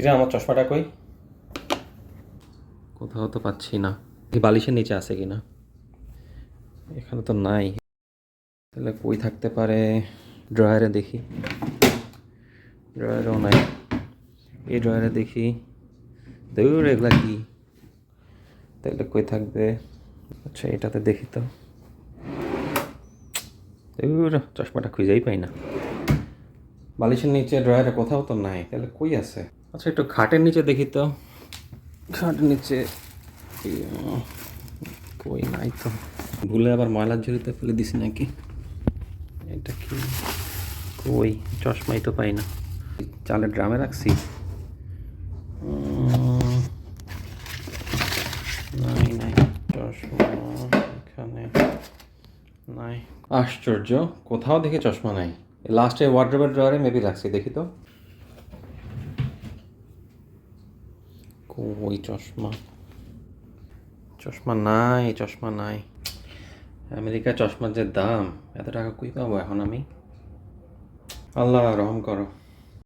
কিরে, আমার চশমাটা কই? কোথাও তো পাচ্ছি না। বালিশের নিচে আছে কি না এখানে তো নাই। তাহলে কই থাকতে পারে? ড্রয়ারে দেখি। ড্রয়ারেও নাই। এই ড্রয়ারে দেখি। দৌড় এগুলা কি? তাহলে কই থাকবে? আচ্ছা এটাতে দেখি তো। দৌড় চশমাটা খুঁজেই পাই না। বালিশের নিচে ড্রয়ারে কোথাও তো নাই। তাহলে কই আছে? আচ্ছা একটু খাটের নিচে দেখি তো। খাটের নিচে কই নাই তো। ভুলে আবার ময়লার ঝুড়িতে ফেলে দিছি নাকি? এটা কি? কই? চশমাই তো পাই না। চালের ড্রামে রাখছি। নাই নাই, চশমা নাই। আশ্চর্য, কোথাও দেখি চশমা নাই। লাস্টে ওয়ার্ড্রোবের ড্রয়ারে মেবি রাখছি, দেখি তো। কই চশমা। চশমা নাই চশমা নাই। আমেরিকা চশমার যে দাম, এত টাকা কই পাবো এখন আমি? আল্লাহ, রহম করো।